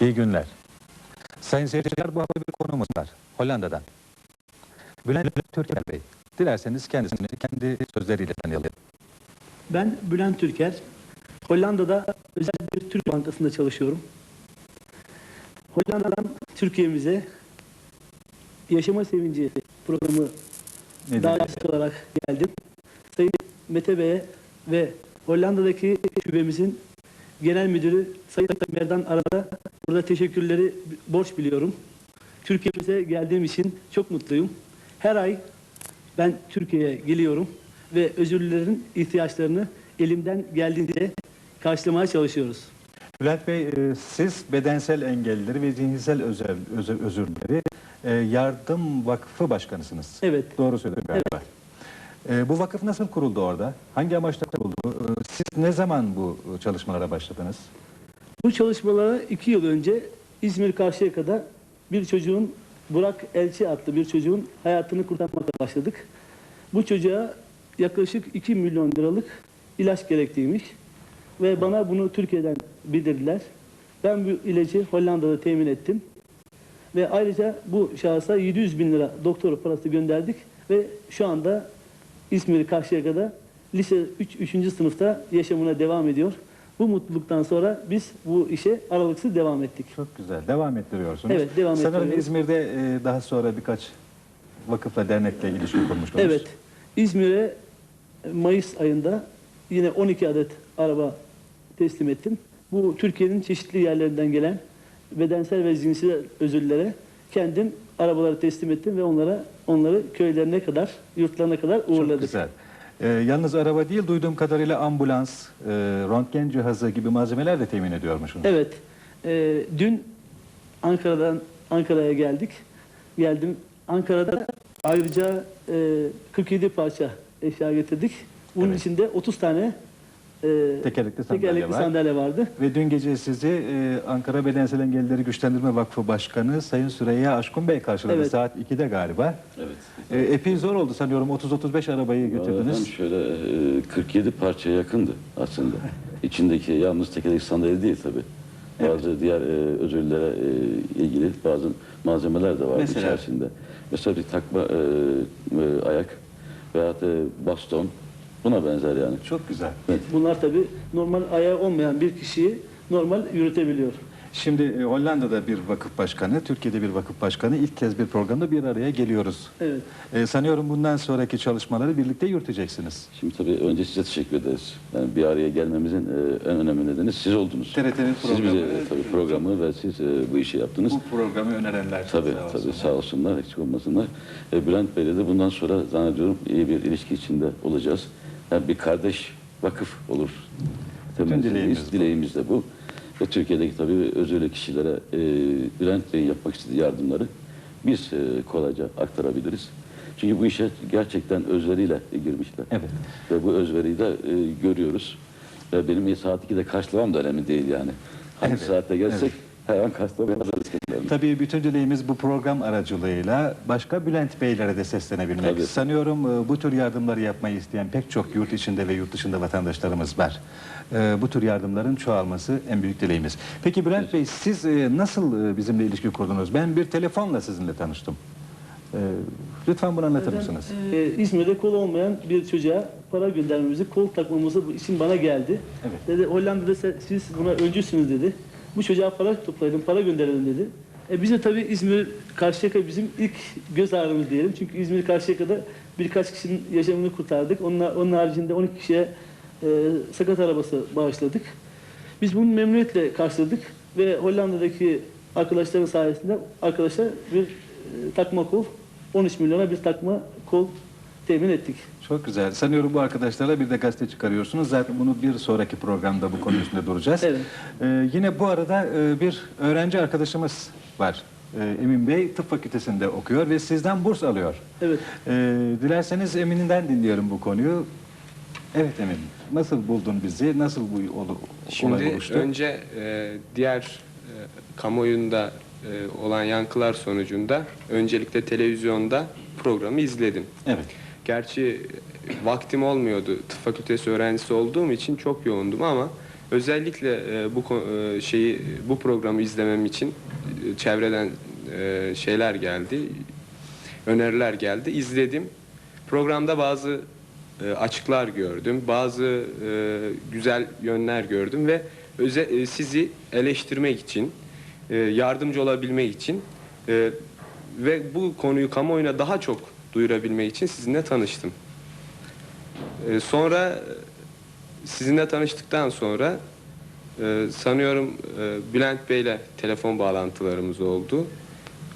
İyi günler. Sayın seyirciler bu hafta bir konuğumuz var. Hollanda'dan. Bülent Türker Bey. Dilerseniz kendisini kendi sözleriyle tanıyalım. Ben Bülent Türker. Hollanda'da özel bir Türk bankasında çalışıyorum. Hollanda'dan Türkiye'mize Yaşama Sevinci programı Ne davetçisi olarak geldim. Sayın Mete Bey'e ve Hollanda'daki şubemizin genel müdürü Sayın Merdan Arada burada teşekkürleri borç biliyorum. Türkiye'mize geldiğim için çok mutluyum. Her ay ben Türkiye'ye geliyorum ve özürlülerin ihtiyaçlarını elimden geldiğince karşılamaya çalışıyoruz. Bülent Bey, e, siz bedensel engellileri ve zihinsel özel, özür, özürleri e, Yardım Vakfı Başkanısınız. Evet. Doğru söyledim galiba. E, bu vakıf nasıl kuruldu orada? Hangi amaçla kuruldu? Ne zaman bu çalışmalara başladınız? Bu çalışmalara iki yıl önce İzmir Karşıyaka'da bir çocuğun Burak Elçi adlı bir çocuğun hayatını kurtarmakla başladık. Bu çocuğa yaklaşık 2 milyon liralık ilaç gerekliymiş ve bana bunu Türkiye'den bildirdiler. Ben bu ilacı Hollanda'da temin ettim ve ayrıca bu şahsa 700 bin lira doktor parası gönderdik ve şu anda İzmir Karşıyaka'da lise 3. 3. sınıfta yaşamına devam ediyor. Bu mutluluktan sonra biz bu işe aralıksız devam ettik. Çok güzel. Devam ettiriyorsunuz. Evet, devam Sanırım ettiriyoruz. İzmir'de e, daha sonra birkaç vakıfla, dernekle ilişki kurmuştunuz. Evet. İzmir'e Mayıs ayında yine 12 adet araba teslim ettim. Bu Türkiye'nin çeşitli yerlerinden gelen bedensel ve zihinsel özürlülere kendim arabaları teslim ettim ve onlara onları köylerine kadar, yurtlarına kadar Çok uğurladık. güzel. E, yalnız araba değil, duyduğum kadarıyla ambulans, e, röntgen cihazı gibi malzemeler de temin ediyormuşsunuz. Evet. Ee, dün Ankara'dan Ankara'ya geldik. Geldim. Ankara'da ayrıca e, 47 parça eşya getirdik. Bunun Evet. içinde 30 tane e, Tekerlekli sandalye tekerlekli var. sandalye vardı. Ve dün gece sizi e, Ankara Bedensel Engellileri Güçlendirme Vakfı Başkanı Sayın Süreyya Aşkun Bey karşıladı. Evet. Saat 2'de galiba. Evet. E, epey zor oldu sanıyorum. 30-35 arabayı Efendim götürdünüz. şöyle e, 47 parçaya yakındı aslında. İçindeki yalnız tekerlek sandalye değil tabi. Bazı diğer e, özürlülere e, ilgili bazı malzemeler de var Mesela? içerisinde. Mesela bir takma e, e, ayak veyahut e, baston buna benzer yani. Çok güzel. Bunlar tabii normal ayağı olmayan bir kişiyi normal yürütebiliyor. Şimdi e, Hollanda'da bir vakıf başkanı, Türkiye'de bir vakıf başkanı ilk kez bir programda bir araya geliyoruz. Evet. E, sanıyorum bundan sonraki çalışmaları birlikte yürüteceksiniz. Şimdi tabii önce size teşekkür ederiz. Yani bir araya gelmemizin e, en önemli nedeni siz oldunuz. TRT'nin Siz bize programı. e, tabii programı ve siz e, bu işi yaptınız. Bu programı önerenler. Tabii sağ tabii sağ olsunlar eksik olmasınlar. E, Bülent Bey'le de bundan sonra zannediyorum iyi bir ilişki içinde olacağız. Yani bir kardeş vakıf olur. Temennimiz, dileğimiz dileğimiz de bu. Ve Türkiye'deki tabii özürlü kişilere e, Bülent Bey'in yapmak istediği yardımları biz e, kolayca aktarabiliriz. Çünkü bu işe gerçekten özveriyle girmişler. Evet. Ve bu özveriyi de e, görüyoruz. Ve benim saat 2'de karşılamam da önemli değil yani. Hangi Evet, saatte gelsek evet. her an karşılamaya hazırız. Tabii bütün dileğimiz bu program aracılığıyla başka Bülent Beylere de seslenebilmek. Tabii. Sanıyorum e, bu tür yardımları yapmayı isteyen pek çok yurt içinde ve yurt dışında vatandaşlarımız var. E, Bu tür yardımların çoğalması en büyük dileğimiz. Peki Bülent Bey siz e, nasıl e, bizimle ilişki kurdunuz? Ben bir telefonla sizinle tanıştım. E, Lütfen bunu anlatır mısınız? Ee, İzmir'de kol olmayan bir çocuğa para göndermemizi, kol takmamızı için bana geldi. Evet. Dedi Hollanda'da siz buna öncüsünüz dedi. Bu çocuğa para toplayalım, para gönderelim dedi. E biz de tabii İzmir Karşıyaka bizim ilk göz ağrımız diyelim. Çünkü İzmir Karşıyaka'da birkaç kişinin yaşamını kurtardık. Onun, onun haricinde 12 kişiye e, sakat arabası bağışladık. Biz bunu memnuniyetle karşıladık ve Hollanda'daki arkadaşların sayesinde arkadaşlar bir e, takma kol 13 milyona bir takma kol temin ettik. Çok güzel. Sanıyorum bu arkadaşlarla bir de gazete çıkarıyorsunuz. Zaten bunu bir sonraki programda bu konu üstünde duracağız. Evet. Ee, yine bu arada e, bir öğrenci arkadaşımız var. Ee, Emin Bey tıp fakültesinde okuyor ve sizden burs alıyor. Evet. Ee, dilerseniz Emin'inden dinliyorum bu konuyu. Evet Emin, nasıl buldun bizi? Nasıl bu ol- olay Şimdi oluştu? önce e, diğer e, kamuoyunda e, olan yankılar sonucunda öncelikle televizyonda programı izledim. Evet. Gerçi vaktim olmuyordu. Tıp fakültesi öğrencisi olduğum için çok yoğundum ama Özellikle e, bu e, şeyi bu programı izlemem için çevreden e, şeyler geldi, öneriler geldi. İzledim. Programda bazı e, açıklar gördüm, bazı e, güzel yönler gördüm ve öze, sizi eleştirmek için, yardımcı olabilmek için ve bu konuyu kamuoyuna daha çok duyurabilmek için sizinle tanıştım. Sonra sizinle tanıştıktan sonra e, sanıyorum e, Bülent Bey'le telefon bağlantılarımız oldu.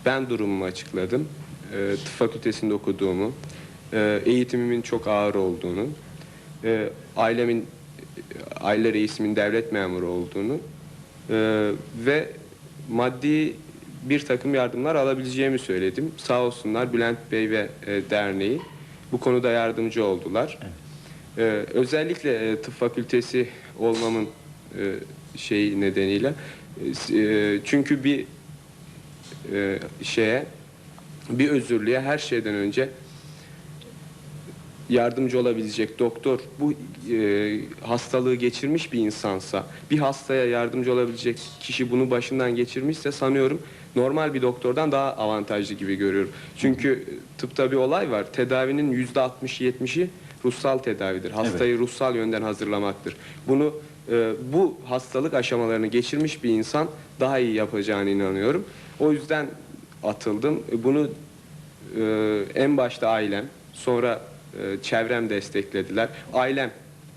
Ben durumumu açıkladım. E, tıp fakültesinde okuduğumu, e, eğitimimin çok ağır olduğunu, e, ailemin aile reisimin devlet memuru olduğunu e, ve maddi bir takım yardımlar alabileceğimi söyledim. Sağ olsunlar Bülent Bey ve e, derneği bu konuda yardımcı oldular. Ee, özellikle e, tıp fakültesi olmamın e, şeyi nedeniyle e, e, çünkü bir şeye bir özürlüğe her şeyden önce yardımcı olabilecek doktor bu e, hastalığı geçirmiş bir insansa bir hastaya yardımcı olabilecek kişi bunu başından geçirmişse sanıyorum normal bir doktordan daha avantajlı gibi görüyorum. Çünkü tıpta bir olay var. Tedavinin yüzde 60-70'i ruhsal tedavidir. Hastayı ruhsal yönden hazırlamaktır. Bunu e, bu hastalık aşamalarını geçirmiş bir insan daha iyi yapacağına inanıyorum. O yüzden atıldım. E, Bunu ee, en başta ailem, sonra e, çevrem desteklediler. Ailem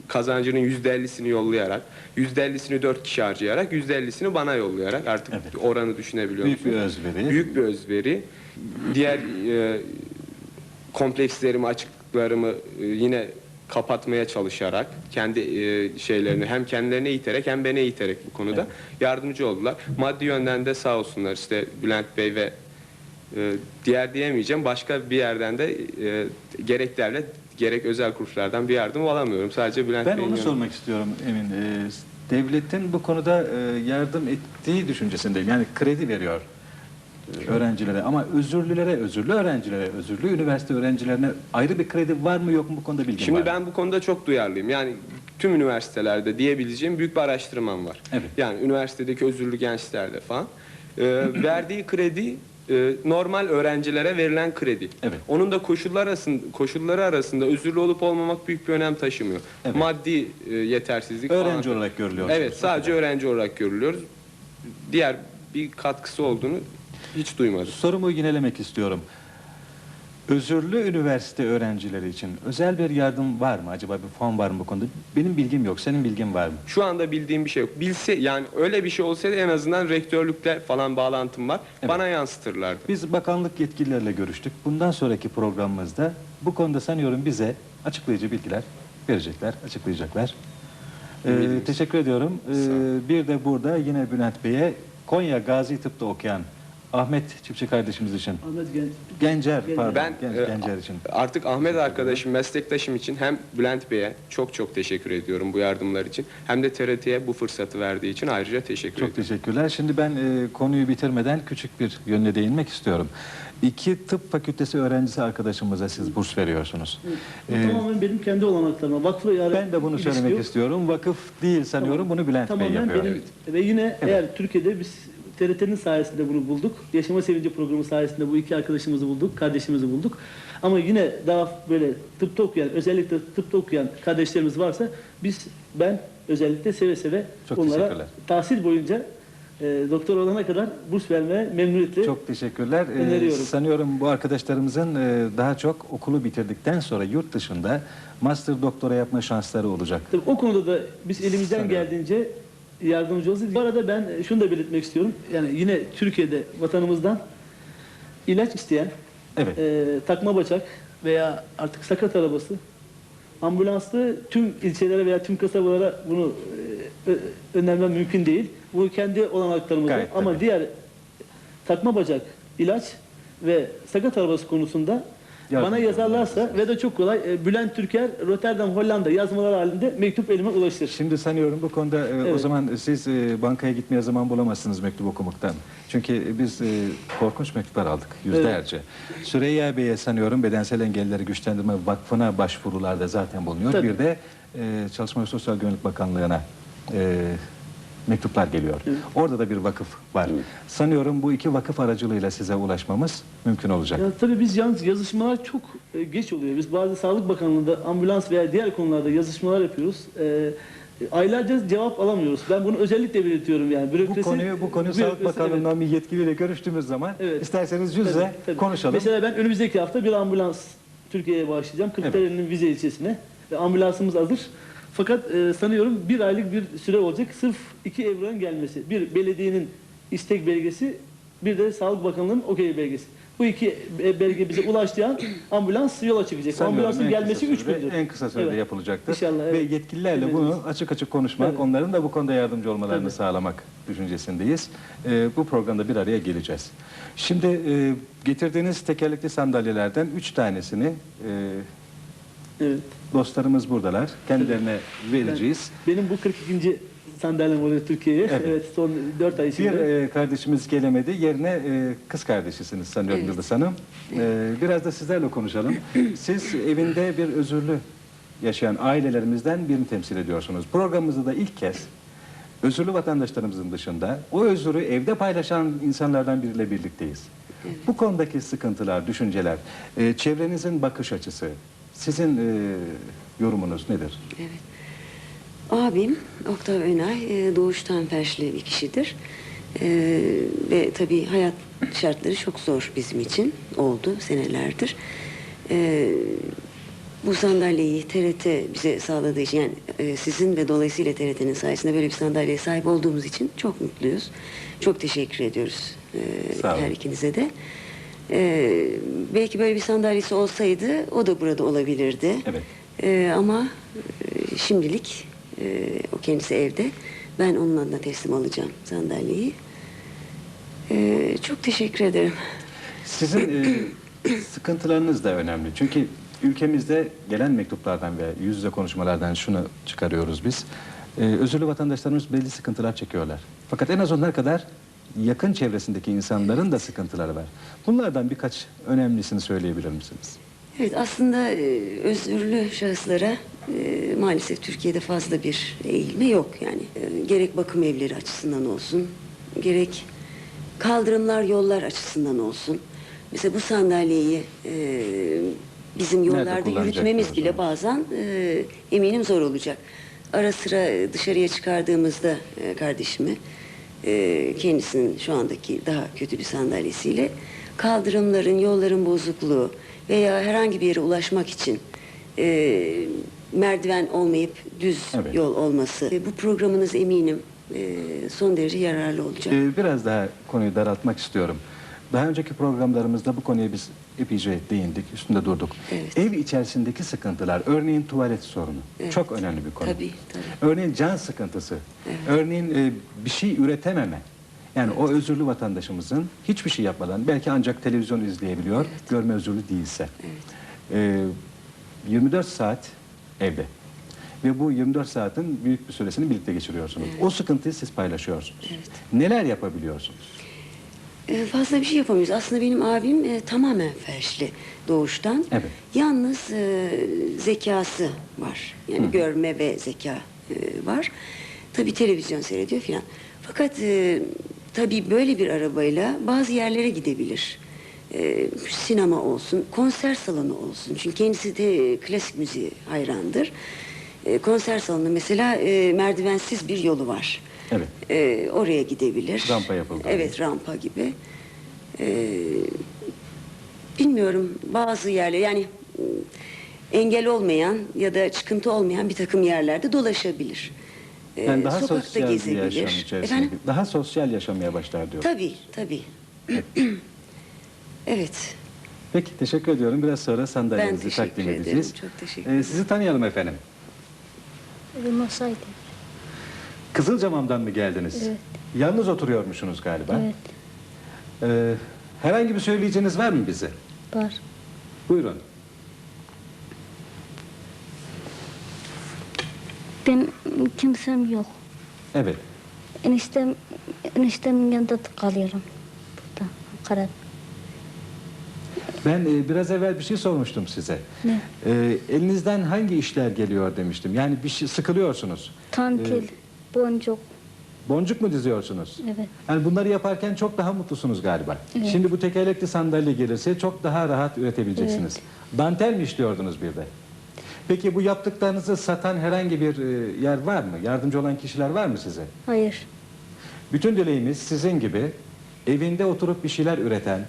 kazancının yüzde ellisini yollayarak, yüzde ellisini dört kişi harcayarak, yüzde ellisini bana yollayarak artık Evet. oranı düşünebiliyor Büyük bir özveri. Büyük bir özveri. Diğer e, komplekslerimi, açıklarımı e, yine kapatmaya çalışarak kendi e, şeylerini hem kendilerine iterek hem beni iterek bu konuda yardımcı oldular. Maddi yönden de sağ olsunlar işte Bülent Bey ve e, diğer diyemeyeceğim. Başka bir yerden de e, gerek devlet gerek özel kurslardan bir yardım alamıyorum. Sadece Bülent Ben Bey'in onu sormak istiyorum Emin. Ee, devletin bu konuda e, yardım ettiği düşüncesindeyim. Yani kredi veriyor öğrencilere ama özürlülere, özürlü öğrencilere, özürlü üniversite öğrencilerine ayrı bir kredi var mı yok mu bu konuda bilgin Şimdi var ben bu konuda çok duyarlıyım. Yani tüm üniversitelerde diyebileceğim büyük bir araştırmam var. Evet. Yani üniversitedeki özürlü gençlerde falan. Ee, verdiği kredi e, normal öğrencilere verilen kredi. Evet. Onun da koşullar arasında, koşulları arasında özürlü olup olmamak büyük bir önem taşımıyor. Evet. Maddi e, yetersizlik Öğrenci falan. olarak görülüyor. Evet, sadece öğrenci olarak görülüyoruz. Diğer bir katkısı olduğunu hiç duymadım. Sorumu yinelemek istiyorum. Özürlü üniversite öğrencileri için özel bir yardım var mı? Acaba bir fon var mı bu konuda? Benim bilgim yok. Senin bilgin var mı? Şu anda bildiğim bir şey yok. Bilse yani öyle bir şey olsaydı en azından rektörlükle falan bağlantım var. Evet. Bana yansıtırlardı. Biz bakanlık yetkililerle görüştük. Bundan sonraki programımızda bu konuda sanıyorum bize açıklayıcı bilgiler verecekler, açıklayacaklar. Ee, teşekkür ediyorum. Ee, bir de burada yine Bülent Bey'e Konya Gazi Tıp'ta okuyan Ahmet Çiftçi kardeşimiz için, Ahmet Gen Gencer Gencer. pardon, Ben Gen- e, Gencer için. artık Ahmet arkadaşım, meslektaşım için hem Bülent Bey'e çok çok teşekkür ediyorum bu yardımlar için. Hem de TRT'ye bu fırsatı verdiği için ayrıca teşekkür Çok ediyorum. teşekkürler. Şimdi ben e, konuyu bitirmeden küçük bir yönüne değinmek istiyorum. İki tıp fakültesi öğrencisi arkadaşımıza siz burs veriyorsunuz. Bu Ee, tamamen benim kendi olanaklarıma. Vakfı yani ben de bunu söylemek istiyorum. Vakıf değil sanıyorum. Bunu Bülent Bey Tamamen yapıyor. benim ve yine eğer Türkiye'de biz TRT'nin sayesinde bunu bulduk. Yaşama Sevinci programı sayesinde bu iki arkadaşımızı bulduk, kardeşimizi bulduk. Ama yine daha böyle tıpta okuyan, özellikle tıpta okuyan kardeşlerimiz varsa biz ben özellikle seve seve Çok onlara tahsil boyunca e, doktor olana kadar burs vermeye memnuniyetle Çok teşekkürler. Ee, Öneriyorum. sanıyorum bu arkadaşlarımızın e, daha çok okulu bitirdikten sonra yurt dışında master doktora yapma şansları olacak. Tabii o konuda da biz elimizden Sanıyorum. geldiğince yardımcı olacağız. Bu arada ben şunu da belirtmek istiyorum. Yani yine Türkiye'de vatanımızdan ilaç isteyen Evet. e, takma bacak veya artık sakat arabası ambulanslı tüm ilçelere veya tüm kasabalara bunu e, önermem mümkün değil. Bu kendi olanaklarımızda Gayet ama tabii. diğer takma bacak, ilaç ve sakat arabası konusunda Yardımcı bana yazarlarsa ve de çok kolay e, Bülent Türker Rotterdam Hollanda yazmalar halinde mektup elime ulaştır. Şimdi sanıyorum bu konuda e, o Evet. zaman siz e, bankaya gitmeye zaman bulamazsınız mektup okumaktan. Çünkü biz e, korkunç mektuplar aldık yüzlerce. Süreyya Bey'e sanıyorum Bedensel Engellileri Güçlendirme Vakfı'na başvurularda zaten bulunuyor. Tabii. Bir de e, Çalışma ve Sosyal Güvenlik Bakanlığı'na e, mektuplar geliyor. Orada da bir vakıf var. Sanıyorum bu iki vakıf aracılığıyla size ulaşmamız mümkün olacak. Ya tabii biz yalnız yazışmalar çok e, geç oluyor. Biz bazı Sağlık Bakanlığı'nda ambulans veya diğer konularda yazışmalar yapıyoruz. E, aylarca cevap alamıyoruz. Ben bunu özellikle belirtiyorum yani. Bu Bürokrasi, konuyu bu konuyu Sağlık bürokrasi, evet. Bakanlığı'ndan bir yetkiliyle görüştüğümüz zaman Evet. isterseniz yüz yüze Tabii, tabii. konuşalım. Mesela ben önümüzdeki hafta bir ambulans Türkiye'ye bağışlayacağım. Kırklareli'nin Vize ilçesine. Ve ambulansımız hazır. Fakat e, sanıyorum bir aylık bir süre olacak. Sırf iki evranın gelmesi. Bir belediyenin istek belgesi, bir de Sağlık Bakanlığı'nın okey belgesi. Bu iki belge bize ulaştığı an ambulans yola çıkacak. Sanıyorum Ambulansın gelmesi kısa 3 sürede- gündür. En kısa sürede Evet. yapılacaktır. İnşallah, Ve evet. yetkililerle Evet. bunu açık açık konuşmak, Evet. onların da bu konuda yardımcı olmalarını Tabii. sağlamak düşüncesindeyiz. Ee, bu programda bir araya geleceğiz. Şimdi e, getirdiğiniz tekerlekli sandalyelerden üç tanesini e, Evet. dostlarımız buradalar. Kendilerine vereceğiz. Benim bu 42. sandalyem oluyor Türkiye'ye. Evet. Evet. son 4 ay Bir içinde. e, kardeşimiz gelemedi. Yerine e, kız kardeşisiniz sanıyorum Evet. Yıldız Hanım. E, biraz da sizlerle konuşalım. Siz evinde bir özürlü yaşayan ailelerimizden birini temsil ediyorsunuz. Programımızda da ilk kez özürlü vatandaşlarımızın dışında o özürü evde paylaşan insanlardan biriyle birlikteyiz. Bu konudaki sıkıntılar, düşünceler, e, çevrenizin bakış açısı, sizin e, yorumunuz nedir? Evet. Abim Oktav Önay e, doğuştan felçli bir kişidir. E, ve tabii hayat şartları çok zor bizim için oldu senelerdir. E, bu sandalyeyi TRT bize sağladığı için yani e, sizin ve dolayısıyla TRT'nin sayesinde böyle bir sandalyeye sahip olduğumuz için çok mutluyuz. Çok teşekkür ediyoruz e, Sağ olun. her ikinize de. E, belki böyle bir sandalyesi olsaydı o da burada olabilirdi. Evet. Ee, ama e, şimdilik e, o kendisi evde. Ben onun adına teslim alacağım sandalyeyi. Ee, çok teşekkür ederim. Sizin e, sıkıntılarınız da önemli. Çünkü ülkemizde gelen mektuplardan ve yüz yüze konuşmalardan şunu çıkarıyoruz biz. E, özürlü vatandaşlarımız belli sıkıntılar çekiyorlar. Fakat en az onlar kadar yakın çevresindeki insanların da sıkıntıları var. Bunlardan birkaç önemlisini söyleyebilir misiniz? Evet aslında e, özürlü şahıslara e, maalesef Türkiye'de fazla bir eğilme yok yani. E, gerek bakım evleri açısından olsun, gerek kaldırımlar, yollar açısından olsun. Mesela bu sandalyeyi e, bizim yollarda yürütmemiz bile bazen e, eminim zor olacak. Ara sıra dışarıya çıkardığımızda e, kardeşimi e, kendisinin şu andaki daha kötü bir sandalyesiyle kaldırımların, yolların bozukluğu veya herhangi bir yere ulaşmak için e, merdiven olmayıp düz Evet. yol olması. E, bu programınız eminim e, son derece yararlı olacak. E, biraz daha konuyu daraltmak istiyorum. Daha önceki programlarımızda bu konuya biz epeyce değindik, üstünde durduk. Evet. Ev içerisindeki sıkıntılar, örneğin tuvalet sorunu Evet. çok önemli bir konu. Tabii, tabii. Örneğin can sıkıntısı, örneğin e, bir şey üretememe. Yani o özürlü vatandaşımızın hiçbir şey yapmadan belki ancak televizyon izleyebiliyor, görme özürlü değilse. E, 24 saat evde. Ve bu 24 saatin büyük bir süresini birlikte geçiriyorsunuz. O sıkıntıyı siz paylaşıyorsunuz. Neler yapabiliyorsunuz? E, fazla bir şey yapamıyoruz. Aslında benim abim e, tamamen felçli doğuştan. Evet. Yalnız e, zekası var. Yani görme ve zeka e, var. Tabii televizyon seyrediyor filan. Fakat e, tabii böyle bir arabayla bazı yerlere gidebilir. E, sinema olsun, konser salonu olsun. Çünkü kendisi de klasik müziğe hayrandır. E, konser salonu mesela e, merdivensiz bir yolu var. Evet. E, oraya gidebilir. Rampa yapıldı. Evet rampa gibi. E, bilmiyorum bazı yerler yani ıı, engel olmayan ya da çıkıntı olmayan bir takım yerlerde dolaşabilir. E, Yani daha sokakta sosyal bir gezebilir. yaşam içerisinde. Efendim? Daha sosyal yaşamaya başlar diyor. Tabii tabii. evet. Peki teşekkür ediyorum. Biraz sonra Ben sandalyenizi teşekkür takdim ederim. edeceğiz. Çok teşekkür Ee, sizi tanıyalım efendim. Elmasaydı. Kızılcamam'dan mı geldiniz? Evet. Yalnız oturuyormuşsunuz galiba. Evet. Ee, herhangi bir söyleyeceğiniz var mı bize? Var. Buyurun. Ben kimsem yok. Evet. Eniştem, eniştemin yanında kalıyorum. Burada, Ankara'da. Ben e, biraz evvel bir şey sormuştum size. Ne? Ee, elinizden hangi işler geliyor demiştim. Yani bir şey sıkılıyorsunuz. Tantil. Ee, Boncuk. Boncuk mu diziyorsunuz? Evet. Yani bunları yaparken çok daha mutlusunuz galiba. Evet. Şimdi bu tekerlekli sandalye gelirse çok daha rahat üretebileceksiniz. Dantel mi işliyordunuz bir de? Peki bu yaptıklarınızı satan herhangi bir e, yer var mı? Yardımcı olan kişiler var mı size? Hayır. Bütün dileğimiz sizin gibi evinde oturup bir şeyler üreten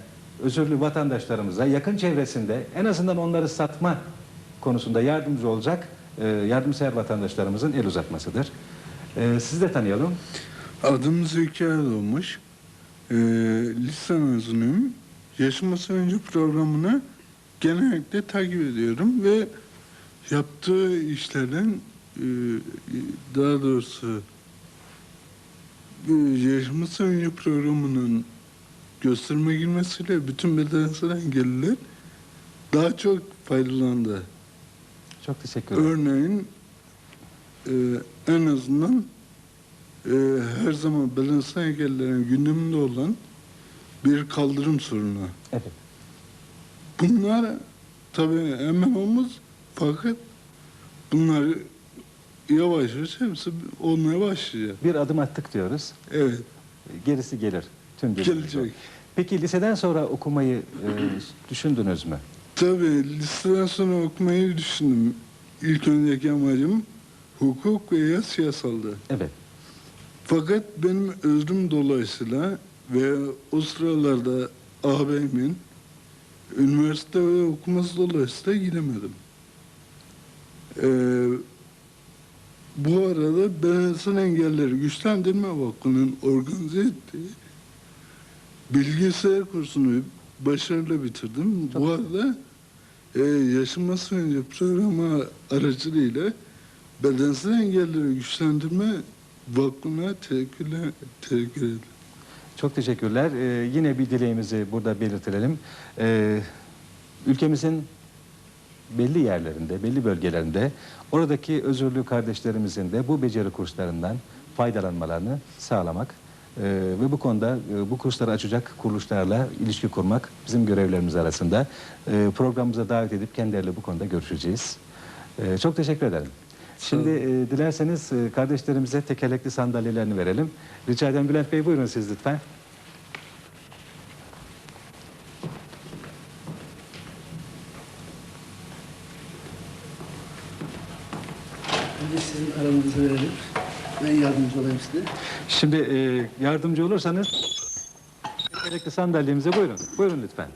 özürlü vatandaşlarımıza yakın çevresinde en azından onları satma konusunda yardımcı olacak e, yardımsever vatandaşlarımızın el uzatmasıdır. E, sizi de tanıyalım. Adım Zeki Erdoğmuş. Ee, lise mezunuyum. Yaşaması önce programını genellikle takip ediyorum ve yaptığı işlerin e, daha doğrusu e, yaşaması önce programının gösterime girmesiyle bütün bedensel engelliler daha çok faydalandı. Çok teşekkür ederim. Örneğin e, en azından e, her zaman bedensel engellilerin gündeminde olan bir kaldırım sorunu. Evet. Bunlar tabii hemen olmaz fakat bunlar yavaş yavaş hepsi olmaya başlayacak. Bir adım attık diyoruz. Evet, Gerisi gelir. Tüm gelecek. Peki liseden sonra okumayı e, düşündünüz mü? Tabii liseden sonra okumayı düşündüm. İlk önceki amacım hukuk veya siyasaldı. Evet. Fakat benim özrüm dolayısıyla ve o sıralarda ağabeyimin üniversite okuması dolayısıyla gidemedim. Ee, bu arada Bedensel Engelleri Güçlendirme Vakfı'nın organize ettiği bilgisayar kursunu başarıyla bitirdim. Bu arada e, yaşaması önce programı aracılığıyla Bedensel Engelleri Güçlendirme Vakfı'na teşekkürler, teşekkür ederim. Çok teşekkürler. Ee, yine bir dileğimizi burada belirtelim. Ee, ülkemizin belli yerlerinde, belli bölgelerinde oradaki özürlü kardeşlerimizin de bu beceri kurslarından faydalanmalarını sağlamak ee, ve bu konuda e, bu kursları açacak kuruluşlarla ilişki kurmak bizim görevlerimiz arasında. Ee, programımıza davet edip kendileriyle bu konuda görüşeceğiz. Ee, çok teşekkür ederim. Şimdi e, dilerseniz e, kardeşlerimize tekerlekli sandalyelerini verelim. Rica ederim Bülent Bey buyurun siz lütfen. Önce sizin aranızı verelim. Ben yardımcı olayım size. Şimdi e, yardımcı olursanız tekerlekli sandalyemize buyurun. Buyurun lütfen.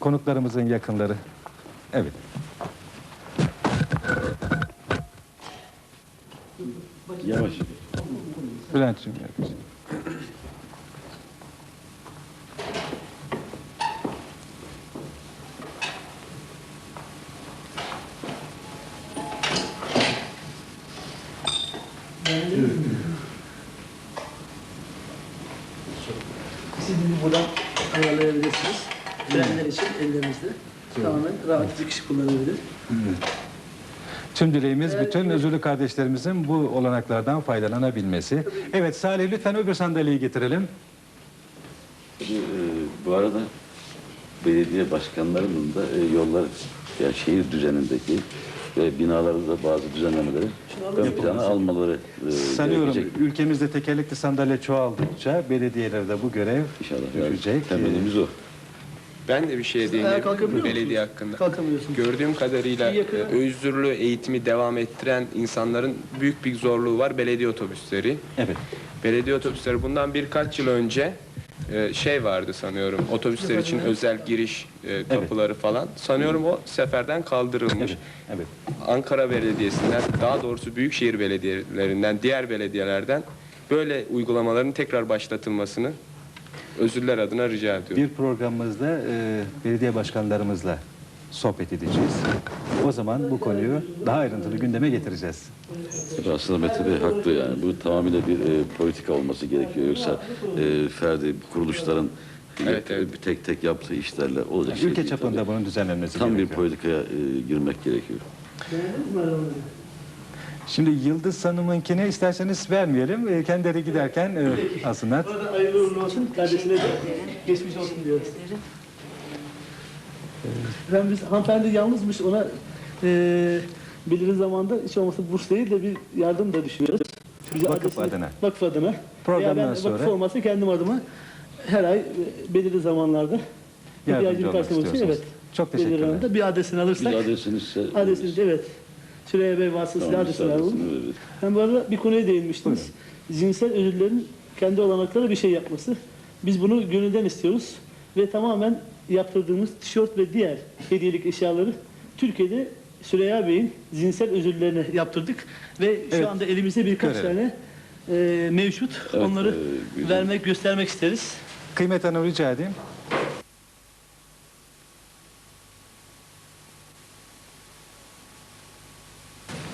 Konuklarımızın yakınları. Evet. Yavaş. Bülent'ciğim yaklaşık. Siz bunu buradan ayarlayabilirsiniz. Frenler için ellerinizde. Tamamen rahat bir kişi kullanabilir. Tüm dileğimiz bütün özürlü kardeşlerimizin bu olanaklardan faydalanabilmesi. Evet Salih lütfen öbür sandalyeyi getirelim. E, bu arada belediye başkanlarının da e, yollar yani şehir düzenindeki ve binalarda bazı düzenlemeleri ön plana almaları e, Sanıyorum gerekecek. ülkemizde tekerlekli sandalye çoğaldıkça belediyelerde bu görev İnşallah. Yani düşecek. temelimiz o. Ben de bir şey değineyim kalkabiliyor belediye hakkında. Kalkamıyorsunuz. Gördüğüm kadarıyla e, özürlü eğitimi devam ettiren insanların büyük bir zorluğu var belediye otobüsleri. Evet. Belediye otobüsleri bundan birkaç yıl önce e, şey vardı sanıyorum otobüsler için özel giriş e, kapıları falan. Sanıyorum o seferden kaldırılmış. Evet. Ankara Belediyesi'nden daha doğrusu büyükşehir belediyelerinden diğer belediyelerden böyle uygulamaların tekrar başlatılmasını özürler adına rica ediyorum. Bir programımızda e, belediye başkanlarımızla sohbet edeceğiz. O zaman bu konuyu daha ayrıntılı gündeme getireceğiz. Aslında Mete Bey haklı yani. Bu tamamıyla bir e, politika olması gerekiyor. Yoksa e, ferdi kuruluşların Evet, evet. bir tek tek yaptığı işlerle olacak şey Ülke değil çapında tabii. bunun düzenlenmesi Tam bir gerekiyor. politikaya e, girmek gerekiyor. Şimdi Yıldız Hanım'ınkine isterseniz vermeyelim. E, kendileri giderken e, alsınlar. Bu arada hayırlı uğurlu olsun. Kardeşine de geçmiş olsun diyoruz. Ben biz hanımefendi yalnızmış ona e, belirli zamanda hiç olmazsa burs değil de bir yardım da düşünüyoruz. Bize Vakıf adresini- adına. Vakıf adına. Programdan Veya ben sonra- vakıf olmazsa kendim adıma her ay e, belirli zamanlarda Yardımcı ihtiyacını olmak karşılamak için istiyorsunuz. evet. Çok belirli teşekkürler. oranda bir adresini alırsak. Bir adresiniz ise... Adresini de evet. Süreyya Bey vasıtasıyla Tamam, adresini alalım. verin. Ben bu arada bir konuya değinmiştiniz. Cinsel özürlerin kendi olanakları bir şey yapması. Biz bunu gönülden istiyoruz. Ve tamamen yaptırdığımız tişört ve diğer hediyelik eşyaları Türkiye'de Süreyya Bey'in cinsel özürlerine yaptırdık. Ve şu Evet. anda elimizde birkaç Görelim. tane e, mevcut. Evet, Onları e, güzel. vermek, göstermek isteriz. Kıymet Hanım rica edeyim.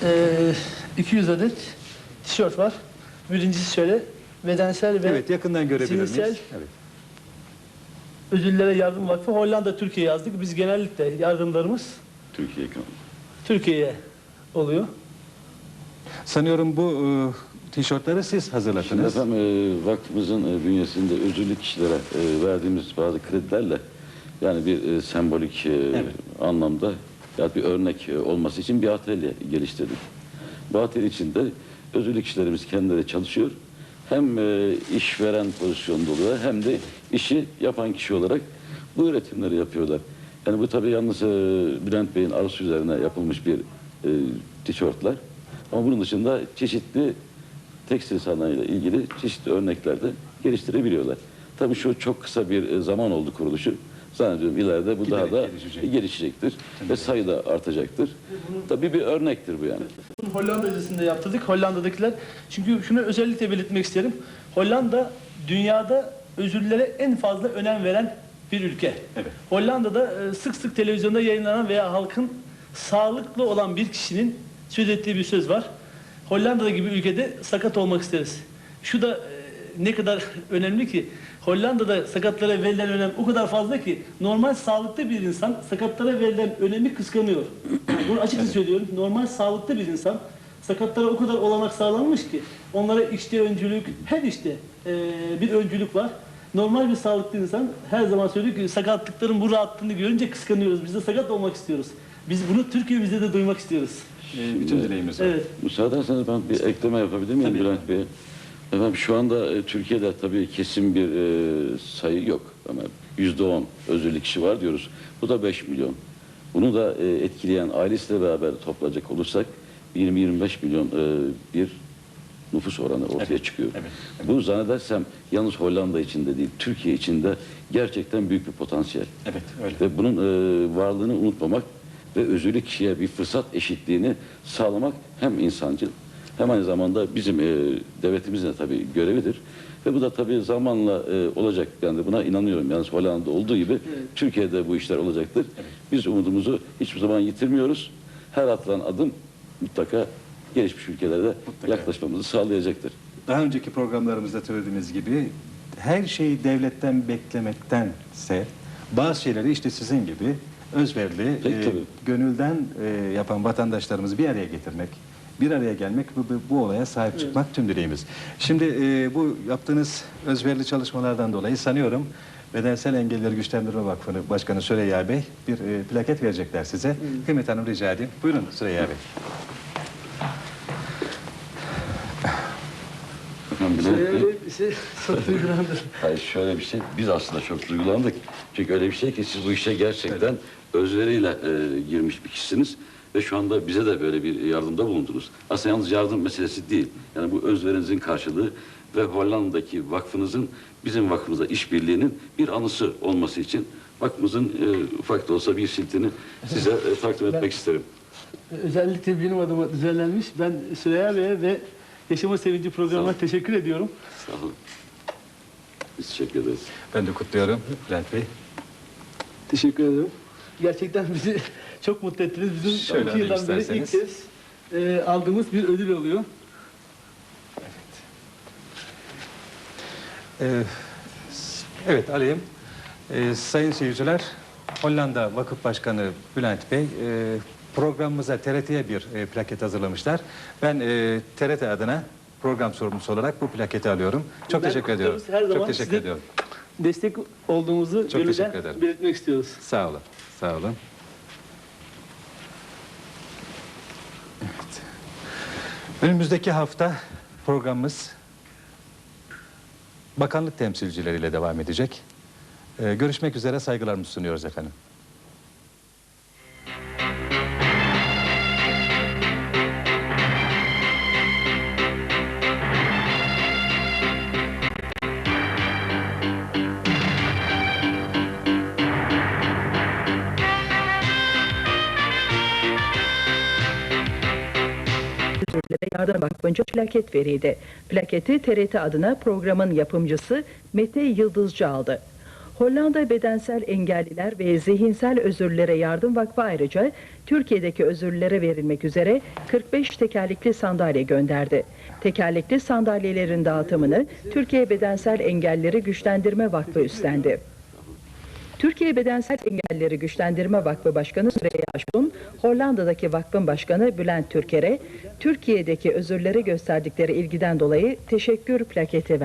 E, 200 adet tişört var. Birincisi şöyle bedensel ve Evet yakından görebilir miyiz? Evet. Özürlere Yardım Vakfı Hollanda Türkiye yazdık. Biz genellikle yardımlarımız Türkiye. Türkiye'ye oluyor. Sanıyorum bu e, tişörtleri siz Şimdi hazırladınız. efendim e, vakfımızın e, bünyesinde özürlü kişilere e, verdiğimiz bazı kredilerle yani bir e, sembolik e, anlamda ya bir örnek e, olması için bir atölye geliştirdik. Bu atölye içinde özürlü kişilerimiz kendileri çalışıyor. Hem e, işveren pozisyonda oluyor hem de işi yapan kişi olarak bu üretimleri yapıyorlar. Yani bu tabii yalnız e, Bülent Bey'in arzusu üzerine yapılmış bir e, tişörtler. Ama bunun dışında çeşitli tekstil sanayiyle ilgili çeşitli örnekler de geliştirebiliyorlar. Tabii şu çok kısa bir e, zaman oldu kuruluşu. Zannediyorum ileride bu daha Giderek da gelişecek. gelişecektir ve sayı da artacaktır. Tabii bir örnektir bu yani. Bunu Hollanda'cısında yaptırdık. Hollanda'dakiler çünkü şunu özellikle belirtmek isterim. Hollanda dünyada özürlere en fazla önem veren bir ülke. Evet. Hollanda'da e, sık sık televizyonda yayınlanan veya halkın sağlıklı olan bir kişinin söz ettiği bir söz var. Hollanda gibi ülkede sakat olmak isteriz. Şu da e, ne kadar önemli ki Hollanda'da sakatlara verilen önem o kadar fazla ki normal sağlıklı bir insan sakatlara verilen önemi kıskanıyor. Bunu açıkça söylüyorum. Normal sağlıklı bir insan sakatlara o kadar olanak sağlanmış ki onlara işte öncülük, her işte e, bir öncülük var. Normal bir sağlıklı insan her zaman söylüyor ki sakatlıkların bu rahatlığını görünce kıskanıyoruz. Biz de sakat olmak istiyoruz. Biz bunu Türkiye'mizde de duymak istiyoruz. E, bütün dileğimiz o. Evet. Müsaade ederseniz ben bir ekleme yapabilir miyim Tabii. Bülent Bey? Efendim şu anda e, Türkiye'de tabii kesin bir e, sayı yok ama yüzde on özürlü kişi var diyoruz. Bu da 5 milyon. Bunu da e, etkileyen ailesiyle beraber toplayacak olursak 20-25 milyon e, bir nüfus oranı ortaya Evet, çıkıyor. evet, Bu zannedersem yalnız Hollanda içinde değil, Türkiye içinde gerçekten büyük bir potansiyel. Evet öyle. Ve bunun e, varlığını unutmamak ve özürlü kişiye bir fırsat eşitliğini sağlamak hem insancıl hem aynı zamanda bizim e, devletimizin de tabii görevidir. Ve bu da tabii zamanla e, olacak. De buna inanıyorum. Yalnız Hollanda'da olduğu gibi Türkiye'de bu işler olacaktır. Biz umudumuzu hiçbir zaman yitirmiyoruz. Her atılan adım mutlaka gelişmiş ülkelerde Mutlaka. yaklaşmamızı sağlayacaktır. Daha önceki programlarımızda söylediğimiz gibi her şeyi devletten beklemektense bazı şeyleri işte sizin gibi özverili, Peki, e, tabii. gönülden e, yapan vatandaşlarımızı bir araya getirmek, bir araya gelmek bu, bu, bu olaya sahip çıkmak tüm dileğimiz. Şimdi e, bu yaptığınız özverili çalışmalardan dolayı sanıyorum Bedensel Engelleri Güçlendirme Vakfı'nın Başkanı Süreyya Bey bir e, plaket verecekler size. Kıymet Hanım rica edeyim. Buyurun Süreyya Bey. Bizi çok duygulandır. Hayır şöyle bir şey, biz aslında çok duygulandık. Çünkü öyle bir şey ki siz bu işe gerçekten özveriyle e, girmiş bir kişisiniz. Ve şu anda bize de böyle bir yardımda bulundunuz. Aslında yalnız yardım meselesi değil. Yani bu özverinizin karşılığı ve Hollanda'daki vakfınızın bizim vakfımıza işbirliğinin bir anısı olması için vakfımızın e, ufak da olsa bir siltini size e, takdim etmek isterim. Özellikle benim adıma düzenlenmiş. Ben Süreyya Bey'e ve Yaşama Sevinci programına teşekkür ediyorum. Sağ olun. Biz teşekkür ederiz. Ben de kutluyorum Bülent Bey. Teşekkür ederim. Gerçekten bizi çok mutlu ettiniz. Bizim Şöyle 12 alayım yıldan beri ilk isterseniz. kez e, aldığımız bir ödül oluyor. Ee, s- evet alayım. Ee, sayın seyirciler, Hollanda Vakıf Başkanı Bülent Bey e, programımıza TRT'ye bir e, plaket hazırlamışlar. Ben e, TRT adına program sorumlusu olarak bu plaketi alıyorum. Çok Ben teşekkür ediyorum. Her zaman Çok teşekkür size- ediyorum. Destek olduğumuzu Çok gönülden teşekkür ederim. belirtmek istiyoruz. Sağ olun. Sağ olun. Evet. Önümüzdeki hafta programımız bakanlık temsilcileriyle devam edecek. Ee, görüşmek üzere saygılarımızı sunuyoruz efendim. Vakfı'nca plaket verildi. Plaketi TRT adına programın yapımcısı Mete Yıldızcı aldı. Hollanda Bedensel Engelliler ve Zihinsel Özürlere Yardım Vakfı ayrıca Türkiye'deki özürlere verilmek üzere 45 tekerlekli sandalye gönderdi. Tekerlekli sandalyelerin dağıtımını Türkiye Bedensel Engelleri Güçlendirme Vakfı üstlendi. Türkiye Bedensel Engelleri Güçlendirme Vakfı Başkanı Süreyya Aşkun, Hollanda'daki vakfın başkanı Bülent Türker'e Türkiye'deki özürlere gösterdikleri ilgiden dolayı teşekkür plaketi verdi.